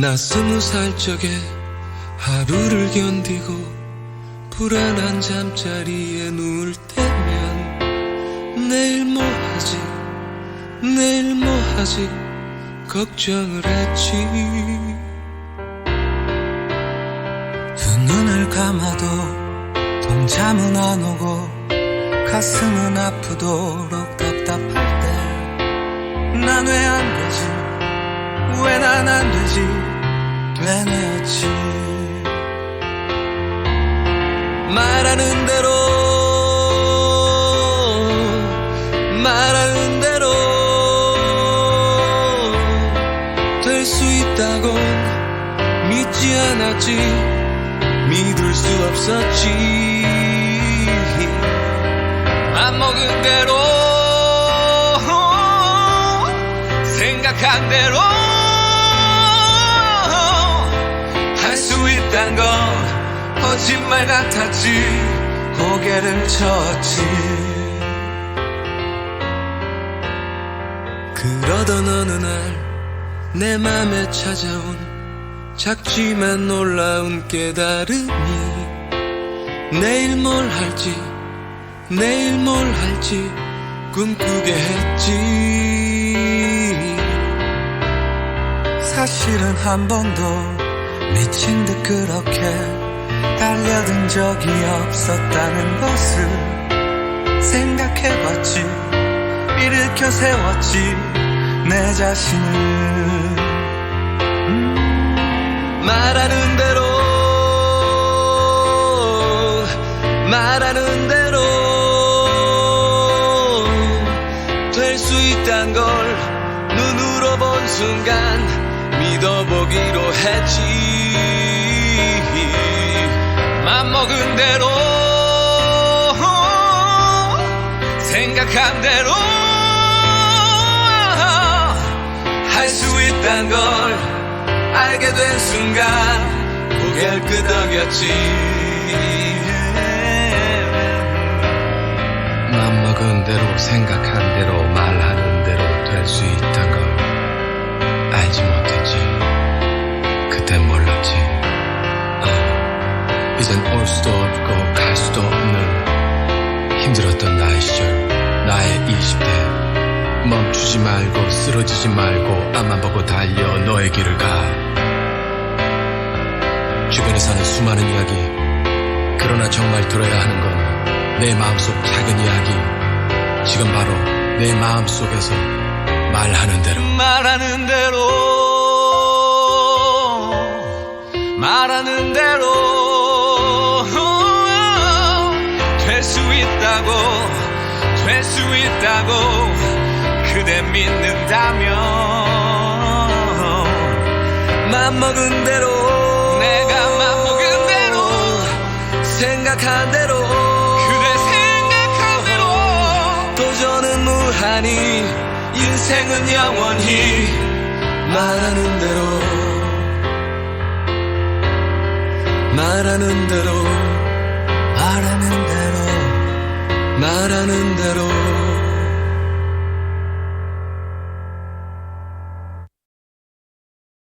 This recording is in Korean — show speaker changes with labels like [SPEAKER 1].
[SPEAKER 1] 나 스무 살 적에 하루를 견디고 불안한 잠자리에 누울 때면 내일 뭐 하지? 내일 뭐 하지? 걱정을 했지.
[SPEAKER 2] 두 눈을 감아도 동참은 안 오고 가슴은 아프도록 답답할 때 난 왜 안 되지 왜 난 안 되지? 되뇌었지.
[SPEAKER 1] 말하는 대로 말하는 대로 될 수 있다고 믿지 않았지. 믿을 수 없었지. 맘먹은 대로 생각한 대로 수 있단 건 거짓말 같았지.
[SPEAKER 2] 고개를 쳤지.
[SPEAKER 1] 그러던 어느 날 내 맘에 찾아온 작지만 놀라운 깨달음이 내일 뭘 할지 내일 뭘 할지 꿈꾸게 했지.
[SPEAKER 2] 사실은 한 번도 미친 듯 그렇게 달려든 적이 없었다는 것을 생각해봤지. 일으켜 세웠지 내 자신을.
[SPEAKER 1] 말하는 대로 말하는 대로 될 수 있단 걸 눈으로 본 순간 믿어보기로 했지. 맘먹은 대로 생각한 대로 할 수 있단 걸 알게 된 순간 고개를 끄덕였지. 맘먹은 대로 생각한 대로 말하는 대로 될 수 있단 올 수도 없고 갈 수도 없는 힘들었던 나의 시절 나의 20대. 멈추지 말고 쓰러지지 말고 앞만 보고 달려 너의 길을 가. 주변에 사는 수많은 이야기. 그러나 정말 들어야 하는 건 내 마음속 작은 이야기. 지금 바로 내 마음속에서 말하는 대로. 말하는 대로. 말하는 대로 있다고 될 수 있다고 그대 믿는다면 맘먹은 대로 내가 맘먹은 대로 생각한 대로 그대 생각한 대로. 도전은 무한히 인생은 영원히 말하는 대로 말하는 대로
[SPEAKER 2] 말하는 대로
[SPEAKER 1] 말하는 대로